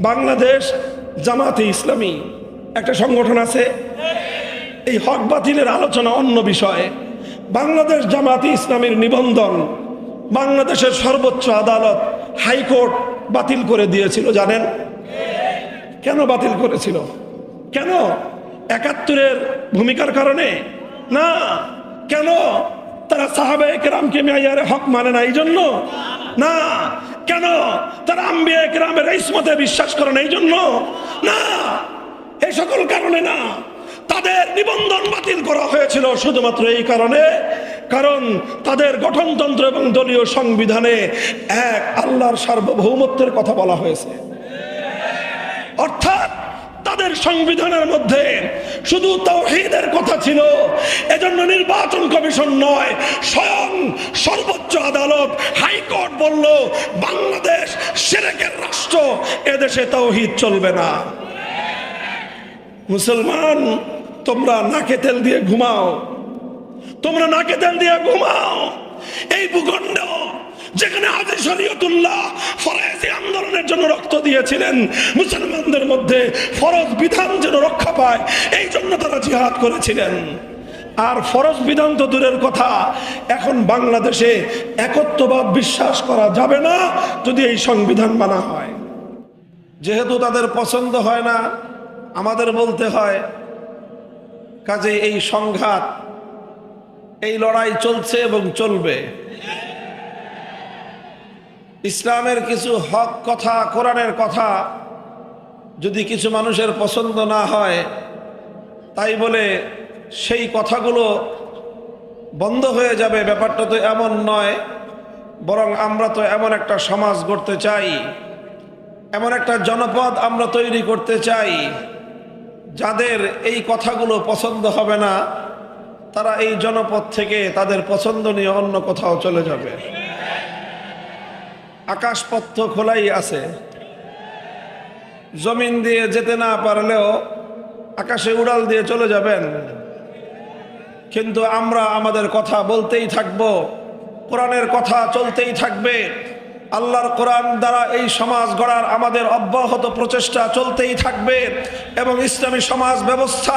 বাংলাদেশ জামাতে ইসলামী একটা সংগঠন আছে। এই হক বাতিলের আলোচনা অন্য বিষয়ে। বাংলাদেশ জামাতে ইসলামীর নিবন্ধন বাংলাদেশের সর্বোচ্চ আদালত হাইকোর্ট বাতিল করে দিয়েছিল, জানেন? কেন বাতিল করেছিল? কেন? একাত্তরের ভূমিকার কারণে? না, কেন? তারা সাহাবে কেরামকে মেয়ারে হক মানে না এই জন্য না কেন? তারা আম্বিয়া গ্রামের ইসমতে বিশ্বাস করেন এই জন্য? না, এ সকল কারণে না। তাদের নিবন্ধন বাতিল করা হয়েছিল শুধুমাত্র এই কারণে। কারণ তাদের গঠনতন্ত্র এবং দলীয় সংবিধানে এক আল্লাহর সার্বভৌমত্বের কথা বলা হয়েছে। তাদের সংবিধানের মধ্যে শুধু তৌহিদের কথা ছিল, এজন্য নির্বাচন কমিশন নয়, স্বয়ং সর্বোচ্চ আদালত, হাইকোর্ট বলল, বাংলাদেশ সেরেকের রাষ্ট্র, এদেশে তৌহিদ চলবে না। মুসলমান, তোমরা নাকে তেল দিয়ে ঘুমাও। তোমরা নাকে তেল দিয়ে ঘুমাও। এই ভূখণ্ড যেখানে হাজি শরীয়তুল্লাহ ফরাজি আন্দোলনের জন্য রক্ত দিয়েছিলেন, মুসলমানদের মধ্যে ফরজ বিধান যেন রক্ষা পায়, এই জন্য তারা জিহাদ করেছিলেন। আর ফরজ বিধান তো দূরের কথা, এখন বাংলাদেশে একত্ববাদ বিশ্বাস করা যাবে না যদি এই সংবিধান মানা হয়। যেহেতু তাদের পছন্দ হয় না, আমাদের বলতে হয়, কাজে এই সংঘাত, এই লড়াই চলছে এবং চলবে। ইসলামের কিছু হক কথা, কোরআনের কথা যদি কিছু মানুষের পছন্দ না হয়, তাই বলে সেই কথাগুলো বন্ধ হয়ে যাবে। ব্যাপারটা তো এমন নয়, বরং আমরা তো এমন একটা সমাজ গড়তে চাই, এমন একটা জনপদ আমরা তৈরি করতে চাই, যাদের এই কথাগুলো পছন্দ হবে না, তারা এই জনপদ থেকে তাদের পছন্দ নিয়ে অন্য কোথাও চলে যাবে। আকাশপথ খোলাই আছে। জমিন দিয়ে যেতে না পারলেও আকাশে উড়াল দিয়ে চলে যাবেন। কিন্তু আমরা আমাদের কথা বলতেই থাকব, কোরআনের কথা চলতেই থাকবে। আল্লাহর কোরআন দ্বারা এই সমাজ গড়ার আমাদের অব্যাহত প্রচেষ্টা চলতেই থাকবে এবং ইসলামী সমাজ ব্যবস্থা,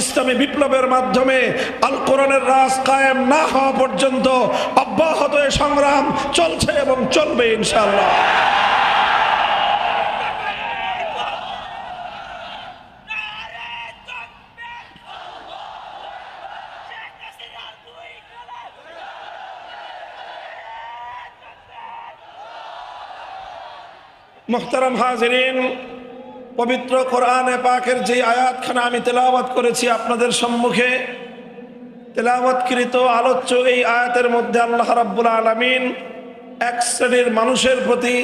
ইসলামী বিপ্লবের মাধ্যমে আল কোরআনের রাজ কায়েম না হওয়া পর্যন্ত অব্যাহত সংগ্রাম চলছে এবং চলবে ইনশাআল্লাহ। মোহতারাম হাজরিন, পবিত্র কোরআনে পাকের যে আয়াতখানা আমি তেলাওয়াত করেছি আপনাদের সম্মুখে, তেলাওয়াতকৃত আলোচ্য এই আয়াতের মধ্যে আল্লাহ রাব্বুল আলমিন এক শ্রেণির মানুষের প্রতি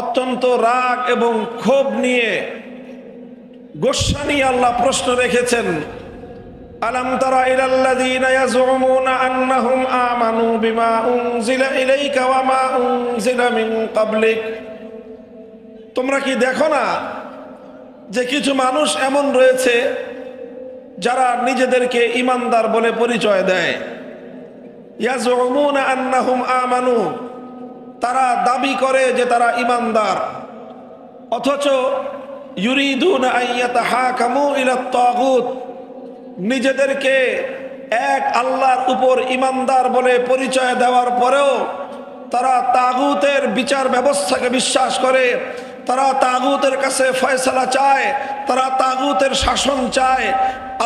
অত্যন্ত রাগ এবং ক্ষোভ নিয়ে গোস্বা নিয়ে আল্লাহ প্রশ্ন রেখেছেন, আলম তারা ইলাল্লাযীনা ইয়াজুমুনা বিমা উনজিলা ইলাইকা ওয়া মা তোমরা কি দেখো না যে কিছু মানুষ এমন রয়েছে যারা নিজেদেরকে ইমানদার বলে পরিচয় দেয়? আমানু। তারা দাবি করে যে তারা ইমানদার। অথচ ইউরিদুন নিজেদেরকে এক আল্লাহর উপর ইমানদার বলে পরিচয় দেওয়ার পরেও তারা তাগুতের বিচার ব্যবস্থাকে বিশ্বাস করে তারা তাগুতের কাছে ফয়সলা চায়, তারা তাগুতের শাসন চায়।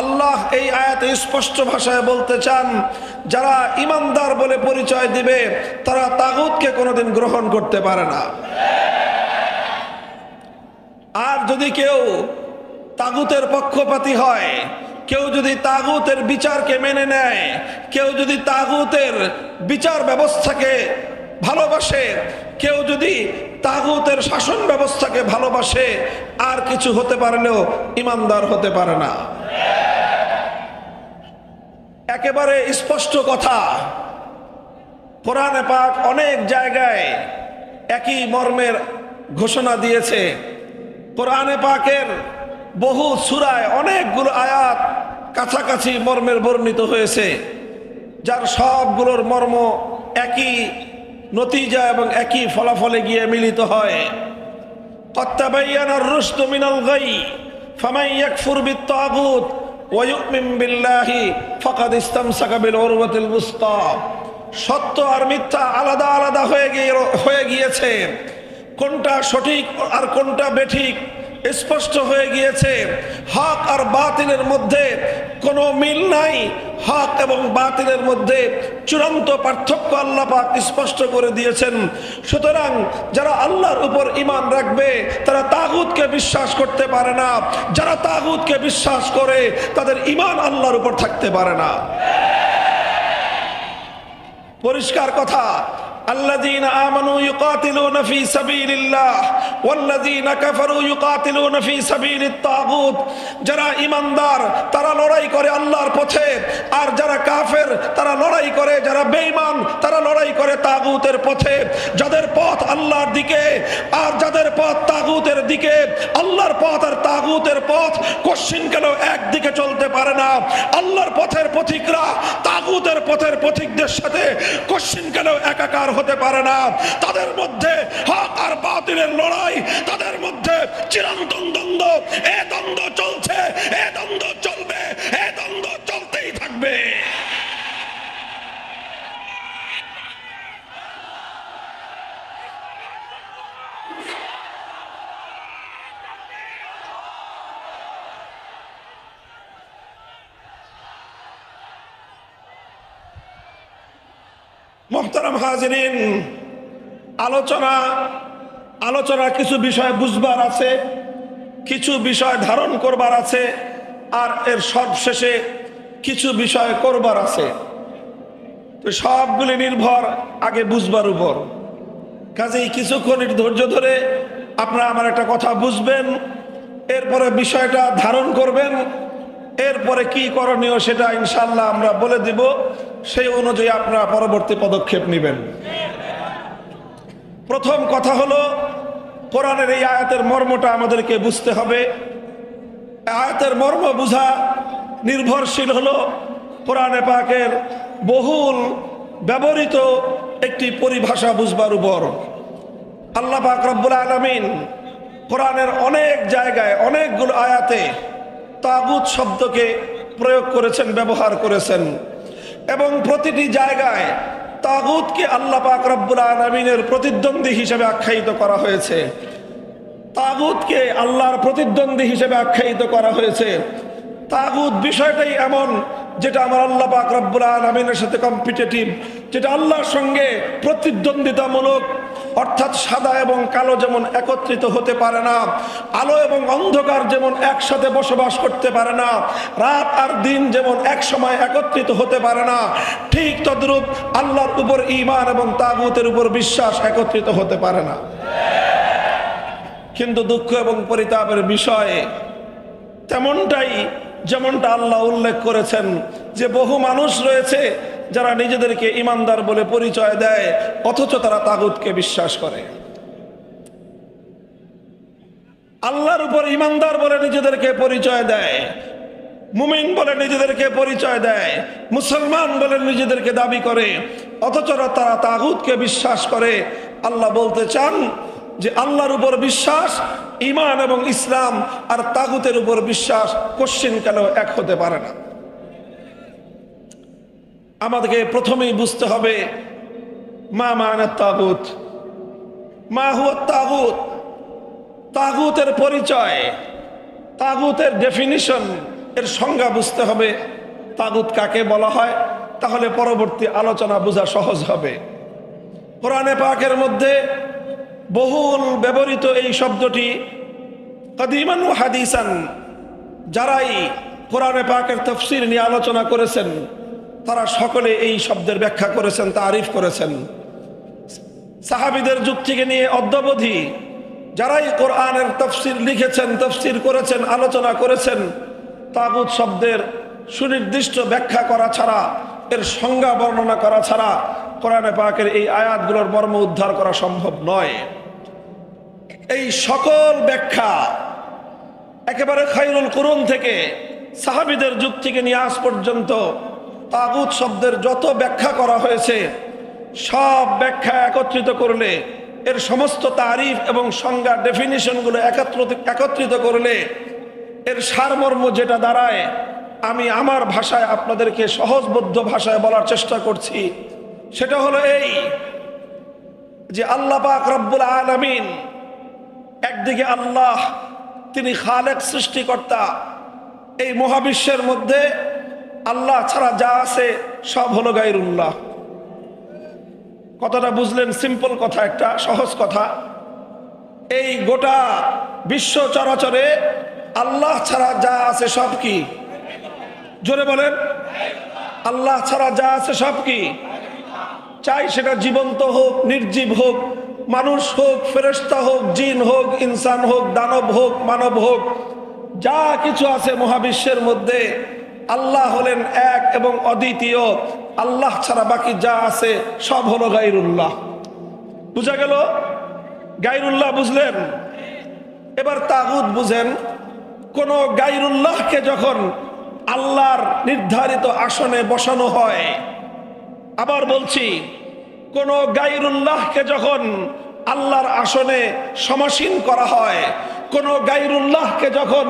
আল্লাহ এই আয়াতে স্পষ্ট ভাষায় বলতে চান, যারা ইমানদার বলে পরিচয় দিবে, তারা তাগুতকে কোনোদিন গ্রহণ করতে পারে না। আর যদি কেউ তাগুতের পক্ষপাতী হয়, কেউ যদি তাগুতের বিচারকে মেনে নেয়, কেউ যদি তাগুতের বিচার ব্যবস্থাকে ভালোবাসে কেউ যদি তাগুতের শাসন ব্যবস্থাকে ভালোবাসে, আর কিছু হতে পারলেও ইমানদার হতে পারে না। একেবারে স্পষ্ট কথা। কোরআনে পাক অনেক জায়গায় একই মর্মের ঘোষণা দিয়েছে। কোরআনে পাকের বহু সুরায় অনেকগুলো আয়াত কাছাকাছি মর্মের বর্ণিত হয়েছে, যার সবগুলোর মর্ম একই নতিজা এবং একই ফলাফলে গিয়ে মিলিত হয়। সত্য আর মিথ্যা আলাদা আলাদা হয়ে গিয়ে হয়ে গিয়েছে। কোনটা সঠিক আর কোনটা বেঠিক স্পষ্ট হয়ে গিয়েছে। হক আর বাতিলের মধ্যে কোনো মিল নাই। হক এবং বাতিলের মধ্যে চূড়ান্ত পার্থক্য আল্লাহ পাক স্পষ্ট করে দিয়েছেন। সুতরাং যারা আল্লাহর উপর ইমান রাখবে, তারা তাগুতকে বিশ্বাস করতে পারে না। যারা তাগুতকে বিশ্বাস করে, তাদের ইমান আল্লাহর উপর থাকতে পারে না। পরিষ্কার কথা الذين آمنوا يقاتلون في سبيل الله والذين كفروا يقاتلون في سبيل الطاغوت যারা ইমানদার তারা লড়াই করে আল্লাহর পথে আর যারা কাফের তারা লড়াই করে যারা বেঈমান তারা লড়াই করে তাগুতের পথে যাদের পথ আল্লাহর দিকে আর যাদের পথ তাগুতের দিকে আল্লাহর পথ আর তাগুতের পথ কশ্চিন কেন একদিকে চলতে পারে না আল্লাহর পথের পথিকরা তাগুতের পথের পথিকদের সাথে কশ্চিন কেন একাকার হতে পারে না। তাদের মধ্যে হক আর বাতিলের লড়াই, তাদের মধ্যে চিরন্তন দ্বন্দ্ব। এ দ্বন্দ্ব চলছে, এ দ্বন্দ্ব চলবে, এ দ্বন্দ্ব চলতেই থাকবে। মোহতারাম হাজরিন, আলোচনা আলোচনা কিছু বিষয় বুঝবার আছে, কিছু বিষয় ধারণ করবার আছে, আর এর সবশেষে কিছু বিষয় করবার আছে। তো সবগুলি নির্ভর আগে বুঝবার উপর। কাজেই কিছুক্ষণ ধৈর্য ধরে আপনারা আমার একটা কথা বুঝবেন, এরপরে বিষয়টা ধারণ করবেন, এরপরে কি করণীয় সেটা ইনশাল্লাহ আমরা বলে দিব। সেই অনুযায়ী আপনারা পরবর্তী পদক্ষেপ নেবেন। প্রথম কথা হলো, কোরআনের এই আয়াতের মর্মটা আমাদেরকে বুঝতে হবে। আয়াতের মর্ম বুঝা নির্ভরশীল হলো কোরআনে পাকের বহুল ব্যবহৃত একটি পরিভাষা বুঝবার উপর। আল্লাহ পাক রব্বুল আলমিন কোরআনের অনেক জায়গায় অনেকগুলো আয়াতে তাগুত শব্দকে প্রয়োগ করেছেন, ব্যবহার করেছেন। এবং প্রতিটি জায়গায় তাগুতকে আল্লাহ পাক রব্বুল আলমিনের প্রতিদ্বন্দ্বী হিসেবে আখ্যায়িত করা হয়েছে। তাগুতকে আল্লাহর প্রতিদ্বন্দ্বী হিসেবে আখ্যায়িত করা হয়েছে। তাগুত বিষয়টাই এমন যেটা আমার আল্লাহ পাক রব্বুল আলমিনের সাথে কম্পিটিটিভ যেটা আল্লাহর সঙ্গে প্রতিদ্বন্দ্বিতামূলক, অর্থাৎ সাদা এবং কালো যেমন একত্রিত হতে পারে না, আলো এবং অন্ধকার যেমন একসাথে বসবাস করতে পারে না, রাত আর দিন যেমন এক সময় একত্রিত হতে পারে না, ঠিক তদ্রূপ আল্লাহর উপর ইমান এবং তাগুতের উপর বিশ্বাস একত্রিত হতে পারে না। কিন্তু দুঃখ এবং পরিতাপের বিষয়ে তেমনটাই যেমনটা আল্লাহ উল্লেখ করেছেন যে বহু মানুষ রয়েছে যারা নিজেদেরকে ইমানদার বলে পরিচয় দেয়, অথচ তারা তাগুতকে বিশ্বাস করে। আল্লাহর উপর ইমানদার বলে নিজেদেরকে পরিচয় দেয়, মুমিন বলে নিজেদেরকে পরিচয় দেয়, মুসলমান বলে নিজেদেরকে দাবি করে, অথচ তারা তাগুতকে বিশ্বাস করে। আল্লাহ বলতে চান যে আল্লাহর উপর বিশ্বাস ইমান এবং ইসলাম আর তাগুতের উপর বিশ্বাস কোশ্চিন কেন এক হতে পারে না? আমাদেরকে প্রথমেই বুঝতে হবে, মা মানে তাগুত? মা হুয়া তাগুত? তাগুতের পরিচয়, তাগুতের ডেফিনিশন এর সংজ্ঞা বুঝতে হবে। তাগুত কাকে বলা হয়? তাহলে পরবর্তী আলোচনা বোঝা সহজ হবে। কোরআনে পাকের মধ্যে বহুল ব্যবহৃত এই শব্দটি কদিমান হাদিসান যারাই কোরআনে পাকের তফসির নিয়ে আলোচনা করেছেন, তারা সকলে এই শব্দের ব্যাখ্যা করেছেন, তারিফ করেছেন। সাহাবিদের যুগ থেকে নিয়ে অদ্যাবধি যারাই কোরআনের তফসির লিখেছেন, তফসির করেছেন, আলোচনা করেছেন তাগুত শব্দের সুনির্দিষ্ট ব্যাখ্যা করা ছাড়া, এর সংজ্ঞা বর্ণনা করা ছাড়া কোরআনে পাকের এই আয়াতগুলোর মর্ম উদ্ধার করা সম্ভব নয়। এই সকল ব্যাখ্যা একেবারে খাইরুল করুন থেকে সাহাবিদের যুগ থেকে নিয়ে আজ পর্যন্ত তাগুত শব্দের যত ব্যাখ্যা করা হয়েছে, সব ব্যাখ্যা একত্রিত করলে, এর সমস্ত তারিফ এবং সংজ্ঞা ডেফিনিশনগুলো একত্রিত একত্রিত করলে, এর সারমর্ম যেটা দাঁড়ায়, আমি আমার ভাষায় আপনাদেরকে সহজবদ্ধ ভাষায় বলার চেষ্টা করছি। সেটা হলো এই যে আল্লাহ পাক রব্বুল আলমিন একদিকে আল্লাহ, তিনি খালেক সৃষ্টিকর্তা। এই মহাবিশ্বের মধ্যে আল্লাহ ছাড়া যা আছে সব হলো গাইরুল্লাহ কথাটা বুঝলেন, সিম্পল কথা, একটা সহজ কথা। এই গোটা বিশ্ব চরাচরে আল্লাহ ছাড়া যা আছে সব কি? জোরে বলেন, আল্লাহ ছাড়া যা আছে সব কি? চাই সেটা জীবন্ত হোক, নির্জীব হোক মানুষ হোক ফেরেস্তা হোক, জিন হোক, ইনসান হোক, দানব হোক, মানব হোক, যা কিছু আছে মহাবিশ্বের মধ্যে, আল্লাহ হলেন এক এবং অদ্বিতীয়। আল্লাহ ছাড়া বাকি যা আছে সব হলো গাইরুল্লাহ বুঝা গেল? গাইরুল্লাহ বুঝলেন? এবার তাগুদ বুঝেন, কোন গাইরুল্লাহকে যখন আল্লাহর নির্ধারিত আসনে বসানো হয়, আবার বলছি কোন গাইরুল্লাহকে যখন আল্লাহর আসনে সমাসীন করা হয়, কোন গাইরুল্লাহকে যখন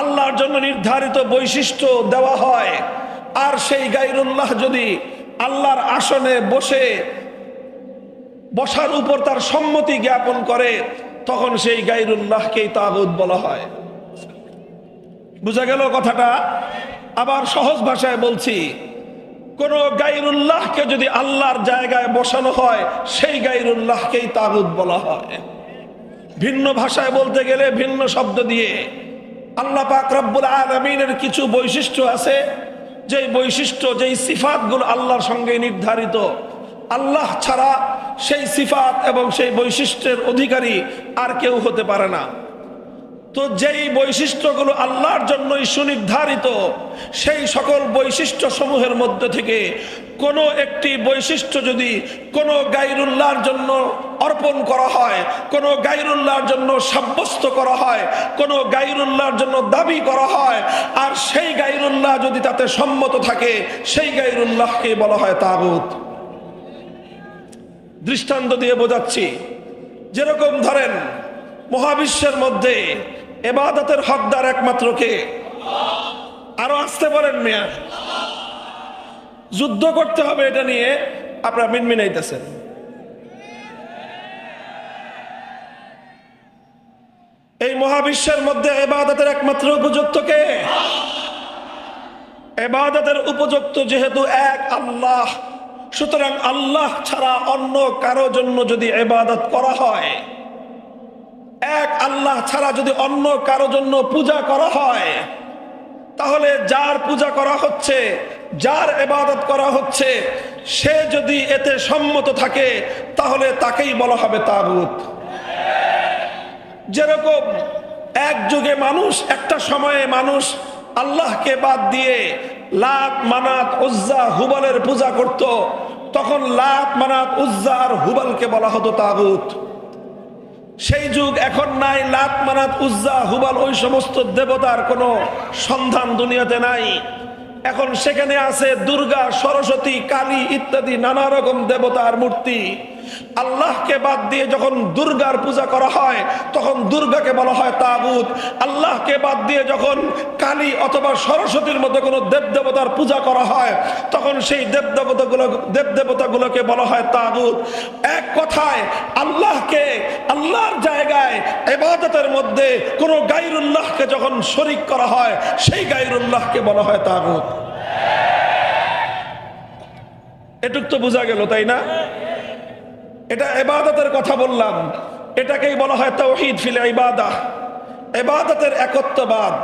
আল্লাহর জন্য নির্ধারিত বৈশিষ্ট্য দেওয়া হয়, আর সেই গাইরুল্লাহ যদি আল্লাহর আসনে বসে বসার উপর তার সম্মতি জ্ঞাপন করে, তখন সেই গাইরুল্লাহকেই তাগুদ বলা হয়। বুঝা গেল কথাটা? আবার সহজ ভাষায় বলছি কোন গাইরুল্লাহকে যদি আল্লাহর জায়গায় বসানো হয়, সেই গাইরুল্লাহকেই তাগুদ বলা হয়। ভিন্ন ভাষায় বলতে গেলে ভিন্ন শব্দ দিয়ে। আল্লাহ পাক রব্বুল আলমিনের কিছু বৈশিষ্ট্য আছে। যেই বৈশিষ্ট্য, যেই সিফাতগুলো আল্লাহর সঙ্গে নির্ধারিত, আল্লাহ ছাড়া সেই সিফাত এবং সেই বৈশিষ্ট্যের অধিকারী আর কেউ হতে পারে না। তো যেই বৈশিষ্ট্যগুলো আল্লাহর জন্যই সুনির্ধারিত, সেই সকল বৈশিষ্ট্য সমূহের মধ্যে থেকে কোনো একটি বৈশিষ্ট্য যদি কোনো গাইরুল্লাহর জন্য অর্পণ করা হয়, কোনো গাইরুল্লাহর জন্য সাব্যস্ত করা হয়, কোনো গাইরুল্লাহর জন্য দাবি করা হয়, আর সেই গাইরুল্লাহ যদি তাতে সম্মত থাকে, সেই গাইরুল্লাহকে বলা হয় তাগুত। দৃষ্টান্ত দিয়ে বোঝাচ্ছি, যেরকম ধরেন মহাবিশ্বের মধ্যে এবাদতের হকদার একমাত্র কে? আরও আসতে পারেন মেয়া। যুদ্ধ করতে হবে এটা নিয়ে। আপনারা মিনমিনাইতেছেন এই মহাবিশ্বের মধ্যে এবাদতের একমাত্র উপযুক্ত কে? এবাদতের উপযুক্ত যেহেতু এক আল্লাহ, সুতরাং আল্লাহ ছাড়া অন্য কারও জন্য যদি এবাদত করা হয় এক আল্লাহ ছাড়া যদি অন্য কারও জন্য পূজা করা হয়, তাহলে যার পূজা করা হচ্ছে, যার এবাদত করা হচ্ছে, সে যদি এতে সম্মত থাকে, তাহলে তাকেই বলা হবে তাগুত। যেরকম এক যুগে মানুষ, একটা সময়ে মানুষ আল্লাহকে বাদ দিয়ে লাত, মানাত, উজ্জা, হুবালের পূজা করত, তখন লাত, মানাত, উজ্জা আর হুবালকে বলা হতো তাগুত। সেই যুগ এখন নাই, লাত মানাত, উজ্জা, হুবাল, ওই সমস্ত দেবতার কোনো সন্ধান দুনিয়াতে নাই। এখন সেখানে আছে দুর্গা, সরস্বতী, কালী ইত্যাদি নানা রকম দেবতার মূর্তি। আল্লাহকে বাদ দিয়ে যখন দুর্গার পূজা করা হয়, তখন দুর্গাকে বলা হয় তাগুত। আল্লাহকে বাদ দিয়ে যখন কালী অথবা সরস্বতীর মতো কোনো দেব দেবতার পূজা করা হয়, তখন সেই দেব দেবতাগুলো দেব দেবতাগুলোকে বলা হয় তাগুত। এক কথায়, আল্লাহকে, আল্লাহর জায়গায়, এবাদতের মধ্যে কোনো গাইরুল্লাহকে যখন শরিক করা হয়, সেই গাইরুল্লাহকে বলা হয় তাগুত। এটুক তো বোঝা গেল, তাই না? এটা এবাদতের কথা বললাম। এটাকেই বলা হয় তৌহিদ ফিল ইবাদা। এবাদতের একত্ববাদ।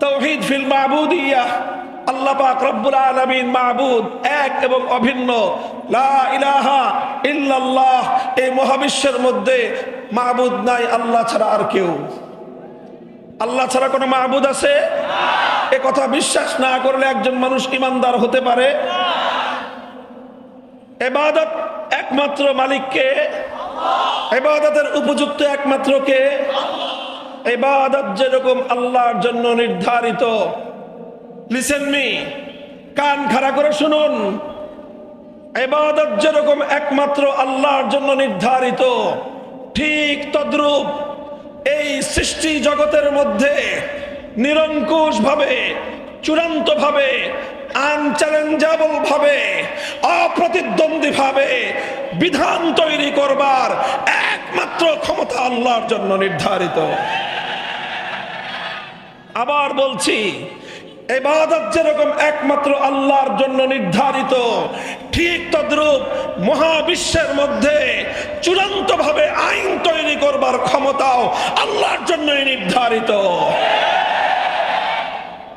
তৌহিদ ফিল মাহবুদিয়া আল্লাহ পাক রব্বুল আলামিন মাহবুদ এক এবং অভিন্ন। লা ইলাহা ইল্লাল্লাহ, এই মহাবিশ্বের মধ্যে মাহবুদ নাই, আল্লাহ ছাড়া আর কেউ। আল্লাহ ছাড়া কোনো মাহবুদ আছে? এ কথা বিশ্বাস না করলে একজন মানুষ ইমানদার হতে পারে। এবাদত একমাত্র মালিককে এবাদতের উপযুক্ত একমাত্র কে এবাদত যেরকম আল্লাহর জন্য নির্ধারিত। লিসেন মি কান খাড়া করে শুনুন। এবাদত যেরকম একমাত্র আল্লাহর জন্য নির্ধারিত, ঠিক তদ্রূপ এই সৃষ্টি জগতের মধ্যে নিরঙ্কুশ ভাবে চূড়ান্ত ভাবে আনচ্যালেঞ্জাবল ভাবে অপ্রতিদ্বন্দ্বী ভাবে বিধান তৈরি করবার একমাত্র ক্ষমতা আল্লাহর জন্য নির্ধারিত। আবার বলছি, এবাদত যেরকম একমাত্র আল্লাহর জন্য নির্ধারিত, ঠিক তদ্রূপ মহাবিশ্বের মধ্যে চূড়ান্ত ভাবে আইন তৈরি করবার ক্ষমতাও আল্লাহর জন্যই নির্ধারিত।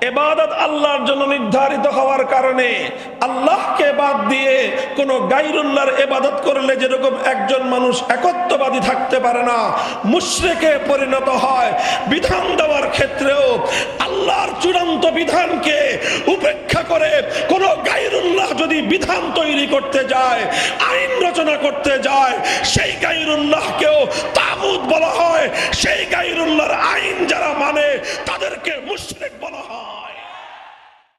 এবাদত আল্লাহর জন্য নির্ধারিত হওয়ার কারণে আল্লাহকে বাদ দিয়ে কোনো গাইরুল্লাহর এবাদত করলে যেরকম একজন মানুষ একত্ববাদী থাকতে পারে না, মুশরেকে পরিণত হয়, বিধান দেওয়ার ক্ষেত্রেও আল্লাহর চূড়ান্ত বিধানকে উপেক্ষা করে কোন গাইরুল্লাহ যদি বিধান তৈরি করতে যায়, আইন রচনা করতে যায়, সেই গাইরুল্লাহকেও তাগুত বলা হয়, সেই গাইরুল্লাহর আইন যারা মানে তাদের